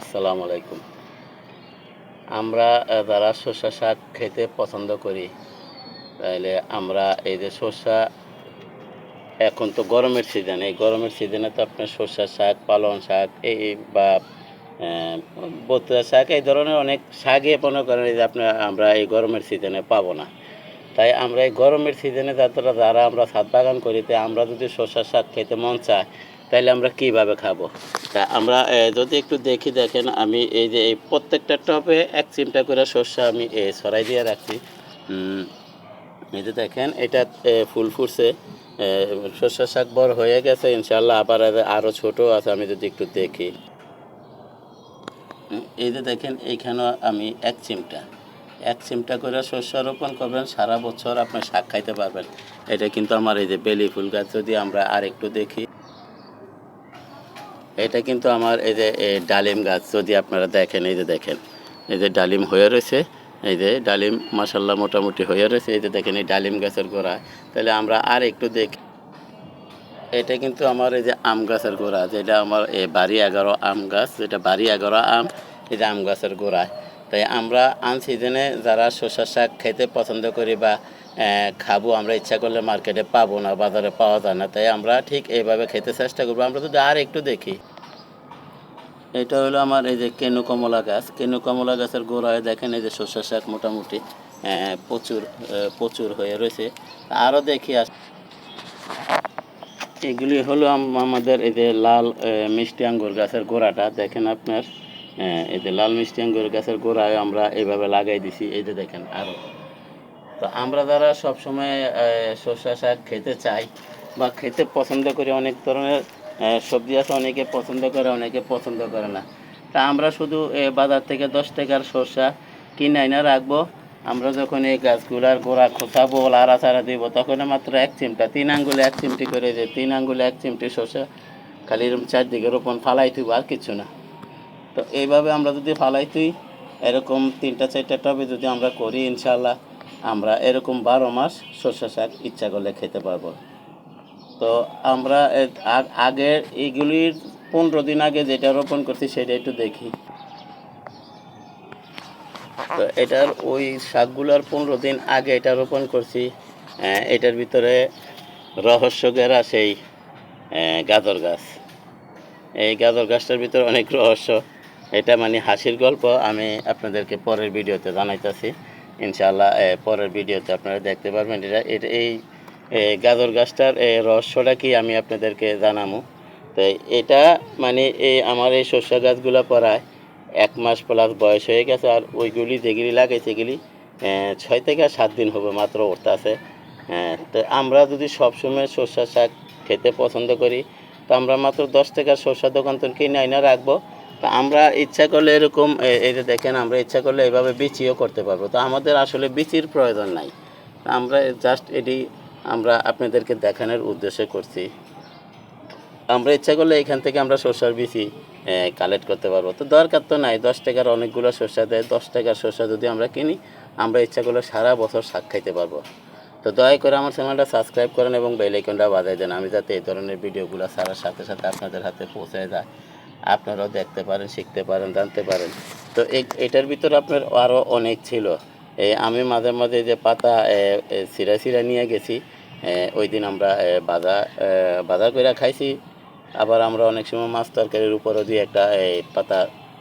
আসসালামু আলাইকুম। আমরা যারা শসা শাক খেতে পছন্দ করি তাহলে আমরা এই যে শসা, এখন তো গরমের সিজন এই গরমের সিজনে তো আপনার শসা শাক, পালং শাক, এই বা বতুয়া শাক, এই ধরনের অনেক শাকই মনে করেন এই যে আপনার আমরা এই গরমের সিজনে পাবো না। তাই আমরা এই গরমের সিজনে যারা যারা আমরা ছাদ বাগান করি তাই আমরা যদি শসা শাক খেতে মন চায় তাহলে আমরা কীভাবে খাব? তা আমরা যদি একটু দেখি দেখেন আমি এই যে এই প্রত্যেকটা টপে এক চিমটা করে শসা আমি ছড়াই দিয়ে রাখছি। এই যে দেখেন এটা ফুল ফুটছে। এ, শসা শাক বড় হয়ে গেছে ইনশাল্লাহ আবার আরও ছোট আছে আমি যদি একটু দেখি। এই যে দেখেন এইখানেও আমি এক চিমটা। এক চিমটা করে শস্য রোপণ করবেন সারা বছর আপনার শাক খাইতে পারবেন। এটা কিন্তু আমার এই যে বেলি ফুল গাছ যদি আমরা আর একটু দেখি এটা কিন্তু আমার এই যে ডালিম গাছ, যদি আপনারা দেখেন, এই যে দেখেন, এই যে ডালিম হয়ে রয়েছে, এই যে ডালিম মাসাল্লাহ মোটামুটি হয়ে রয়েছে, এই যে দেখেন, এই ডালিম গাছের গোড়া। তাহলে আমরা আর একটু দেখি, এটা কিন্তু আমার এই যে আম গাছের গোড়া, যেটা আমার এই বাড়ি এগারো আম গাছ, যেটা বাড়ি এগারো আম, এই যে আম গাছের গোড়ায় তাই আমরা আম সিজনে যারা শসা শাক খেতে পছন্দ করি বা খাব, আমরা ইচ্ছা করলে মার্কেটে পাবো না, বাজারে পাওয়া যায় না, তাই আমরা ঠিক এইভাবে খেতে চেষ্টা করব। আমরা যদি আর একটু দেখি। এটা হলো আমার এই যে কেনু কমলা গাছ। কেনু কমলা গাছের গোড়ায় দেখেন এই যে শসা শাক মোটামুটি প্রচুর প্রচুর হয়ে রয়েছে। আরও দেখি আস এগুলি হলো আমাদের এই যে লাল মিষ্টি আঙ্গুর গাছের গোড়াটা। দেখেন আপনার এই যে লাল মিষ্টি আঙ্গুর গাছের গোড়ায় আমরা এইভাবে লাগাই দিছি। এই যে দেখেন আরও তো আমরা যারা সবসময় শসা শাক খেতে চাই বা খেতে পছন্দ করি অনেক ধরনের সবজি আছে অনেকে পছন্দ করে অনেকে পছন্দ করে না। তা আমরা শুধু এ, বাজার থেকে দশ টাকার শসা কিনে আইনা রাখব। আমরা যখন এই গাছগুলার গোড়া খোঁচাবো লাড়া চাড়া দিব তখন মাত্র এক চিমটা তিন আঙ্গুলে এক চিমটি করে যে তিন আঙ্গুলে এক চিমটি শসা খালি এরকম চারদিকে রোপণ ফালাই থইব আর কিছু না। তো এইভাবে আমরা যদি ফালাই তুই এরকম তিনটা চারটা টবে যদি আমরা করি ইনশাল্লাহ আমরা এরকম বারো মাস সর্ষে শাক ইচ্ছা করলে খেতে পারব। তো আমরা আগের এইগুলির পনেরো দিন আগে যেটা রোপণ করছি সেটা একটু দেখি। তো এটার ওই শাকগুলোর পনেরো দিন আগে এটা রোপণ করছি। এটার ভিতরে রহস্য গেরা সেই গাজর গাছ। এই গাজর গাছটার ভিতরে অনেক রহস্য। এটা মানে হাসির গল্প, আমি আপনাদেরকে পরের ভিডিওতে জানাইতেছি। ইনশাআল্লাহ এ, পরের ভিডিওতে আপনারা দেখতে পারবেন। এটা এটা এই গাজর গাছটার রহস্যটা কি আমি আপনাদেরকে জানাব তো এটা মানে এই আমার এই শস্য গাছগুলো পরায় এক মাস প্লাস বয়স হয়ে গেছে আর ওইগুলি যেগুলি লাগে সেগুলি ছয় থেকে সাত দিন হবে মাত্র উঠতে আছে। তো আমরা যদি সবসময় শস্য শাক খেতে পছন্দ করি তো আমরা মাত্র দশ টাকার শসা দোকান থেকে কিনে আইনা রাখব। তো আমরা ইচ্ছা করলে এরকম এই যে দেখেন, আমরা ইচ্ছা করলে এভাবে বিচিও করতে পারব। তো আমাদের আসলে বিচির প্রয়োজন নাই। আমরা জাস্ট এটি আমরা আপনাদেরকে দেখানোর উদ্দেশ্যে করছি। আমরা ইচ্ছা করলে এখান থেকে আমরা শসার বিচি কালেক্ট করতে পারব। তো দরকার তো নাই, দশ টাকার অনেকগুলো শসা দেয়, দশ টাকার শসা যদি আমরা কিনি, আমরা ইচ্ছা করলে সারা বছর শাক খাইতে পারব। তো দয়া করে আমার চ্যানেলটা সাবস্ক্রাইব করেন এবং বেল আইকনটা বাজাই দেন। আমি যাতে এই ধরনের ভিডিওগুলো সারার সাথে সাথে আপনাদের হাতে পৌঁছে যায়। আপনারাও দেখতে পারেন শিখতে পারেন জানতে পারেন। তো এটার ভিতরে আপনার আরও অনেক ছিল। আমি মাঝে মাঝে যে পাতা ছিঁড়া ছিঁড়া নিয়ে গেছি ওই দিন আমরা এ, বাজার করে খাইছি। আবার আমরা অনেক সময় মাছ তরকারির উপরও দিয়ে একটা পাতা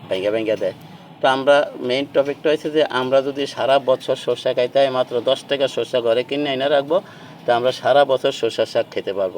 ভেঙে ভেঙে দেয়। তো আমরা মেইন টপিকটা হয়েছে যে আমরা যদি সারা বছর সর্ষা খাইতে হয় মাত্র দশ টাকা সর্ষা ঘরে কিনে এনে রাখব তো আমরা সারা বছর সর্ষা শাক খেতে পারব।